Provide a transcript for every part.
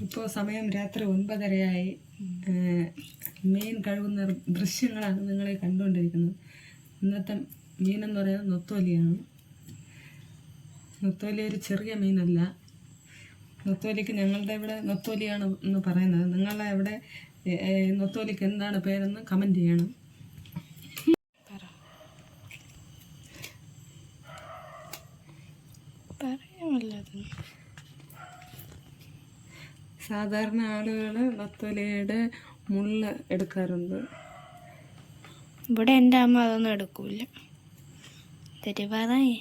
ഇപ്പോൾ സമയം രാത്രി ഒൻപതരയായി. മീൻ കഴുകുന്ന ദൃശ്യങ്ങളാണ് നിങ്ങളെ കണ്ടുകൊണ്ടിരിക്കുന്നത്. ഇന്നത്തെ മീനെന്ന് പറയുന്നത് നൊത്തോലിയാണ്. നൊത്തോലി ഒരു ചെറിയ മീനല്ല. നൊത്തോലിക്ക് ഞങ്ങളുടെ ഇവിടെ നൊത്തോലിയാണ് എന്ന് പറയുന്നത്. നിങ്ങളെ ഇവിടെ നൊത്തോലിക്ക് എന്താണ് പേരെന്ന് കമന്റ് ചെയ്യണം. പറയാമല്ലത് സാധാരണ ആളുകൾ നൊത്തോലിയുടെ മുള്ള എടുക്കാറുണ്ട്. ഇവിടെ എന്റെ അമ്മ അതൊന്നും എടുക്കൂല. തെരുവാതായി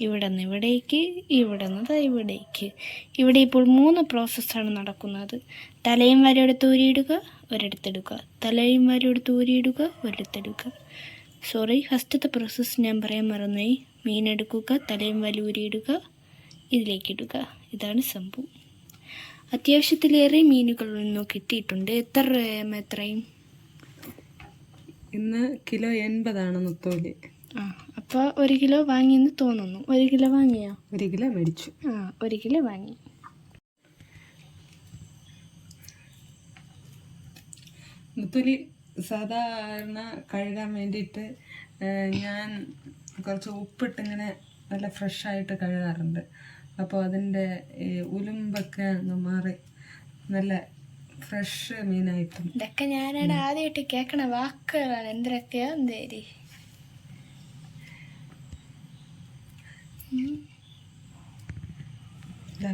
ഇവിടെ നിന്ന് ഇവിടേക്ക് ഇവിടെ നിന്ന് ഇവിടേക്ക്. ഇവിടെ ഇപ്പോൾ മൂന്ന് പ്രോസസ്സാണ് നടക്കുന്നത്. തലയും വരെയെടുത്ത് ഊരിയിടുക ഒരിടത്തെടുക്കുക. തലയും വരെയെടുത്ത് ഊരിയിടുക ഒരിടത്തെടുക്കുക. സോറി ഫസ്റ്റത്തെ പ്രോസസ്സ് ഞാൻ പറയാൻ മറന്നുപോയി. മീനെടുക്കുക തലയും വല ഊരിയിടുക ഇതിലേക്കിടുക. ഇതാണ് സംഭവം അത്യാവശ്യത്തിലേറെ മീനുകൾ ഒന്നും കിട്ടിയിട്ടുണ്ട്. എത്ര രൂപയാണ് എത്രയും ഇന്ന് കിലോ എൺപതാണ് മുത്തോൽ. ആ അപ്പോൾ ഒരു കിലോ വാങ്ങിയെന്ന് തോന്നുന്നു. ഒരു കിലോ വാങ്ങിയോ? ഒരു കിലോ മേടിച്ചു. ആ ഒരു കിലോ വാങ്ങി. മുത്തോലി സാധാരണ കഴുകാൻ വേണ്ടിയിട്ട് ഞാൻ കുറച്ച് ഉപ്പിട്ട് ഇങ്ങനെ നല്ല ഫ്രഷായിട്ട് കഴുകാറുണ്ട്. അപ്പോൾ അതിന്റെ ഈ ഉലുമ്പൊക്കെ ഒന്ന് മാറി. നല്ല ഫ്രഷ് മീനായിട്ടും. ഇതൊക്കെ ഞാനാണ് ആദ്യമായിട്ട് കേൾക്കണ വാക്കുകളാണ്. എന്തൊക്കെയോ എന്തേരി. ഇതാ,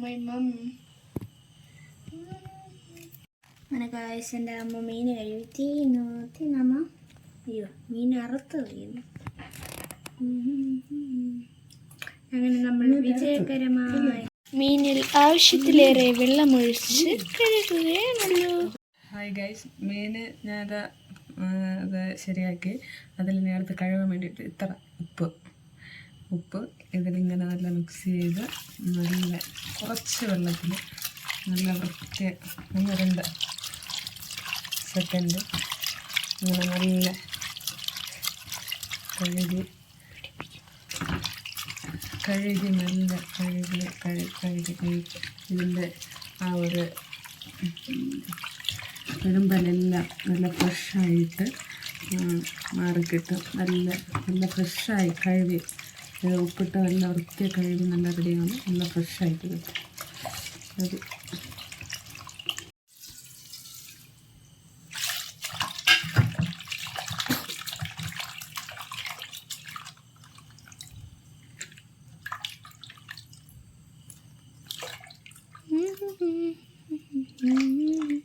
മൈ മം അങ്ങനെ കാഴ്ച എന്റെ അമ്മ മീൻ കഴിയും. തീന്നു തിന്നമ്മ അയ്യോ മീൻ അറുത്ത് കഴിയുന്നു അങ്ങനെ നമ്മൾ വിജയകരമായി മീനിൽ ആവശ്യത്തിലേറെ വെള്ളമൊഴിച്ച് കഴുകുകയാണല്ലോ. ഹായ് ഗൈസ് മീന് ഞാനത് അത് ശരിയാക്കി. അതിൽ നേരത്തെ അടുത്ത് കഴുകാൻ വേണ്ടിയിട്ട് ഇത്ര ഉപ്പ്. ഉപ്പ്. ഇതിലിങ്ങനെ നല്ല മിക്സ് ചെയ്ത് നല്ല കുറച്ച് വെള്ളത്തിൽ നല്ല വൃത്തി ഒന്ന് രണ്ട് സെക്കൻഡ് ഇങ്ങനെ നല്ല കഴുകി കഴുകി നല്ല കഴുകി കഴുകി കഴുകി കഴുകി ഇതിന്റെ ആ ഒരു വരുമ്പലെല്ലാം നല്ല ഫ്രഷായിട്ട് മാറിക്കിട്ടും. നല്ല നല്ല ഫ്രഷായി കഴുകി ഇത് ഉപ്പിട്ട് നല്ല വൃത്തിയൊക്കെ കഴുകി നല്ല റെഡിയാണ് നല്ല ഫ്രഷായിട്ട് കിട്ടും. അത്. അങ്ങനെ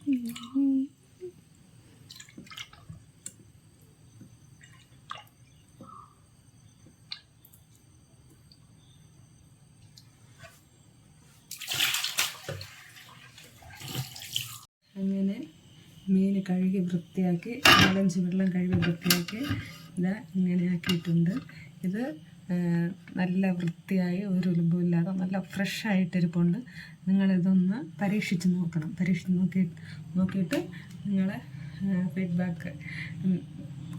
മീൻ കഴുകി വൃത്തിയാക്കി നാലഞ്ച് വെള്ളം കഴുകി വൃത്തിയാക്കി ഇതാ ഇങ്ങനെ ആക്കിയിട്ടുണ്ട് ഇത് നല്ല വൃത്തിയായി ഒരു ഉലുമ്പുമില്ലാതെ നല്ല ഫ്രഷ് ആയിട്ടിരിപ്പുണ്ട് നിങ്ങളിതൊന്ന് പരീക്ഷിച്ച് നോക്കണം. പരീക്ഷിച്ച് നോക്കി നോക്കിയിട്ട് നിങ്ങളെ ഫീഡ്ബാക്ക്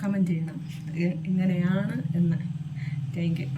കമന്റ് ചെയ്യണം. ഇങ്ങനെയാണ് എന്ന്. Thank you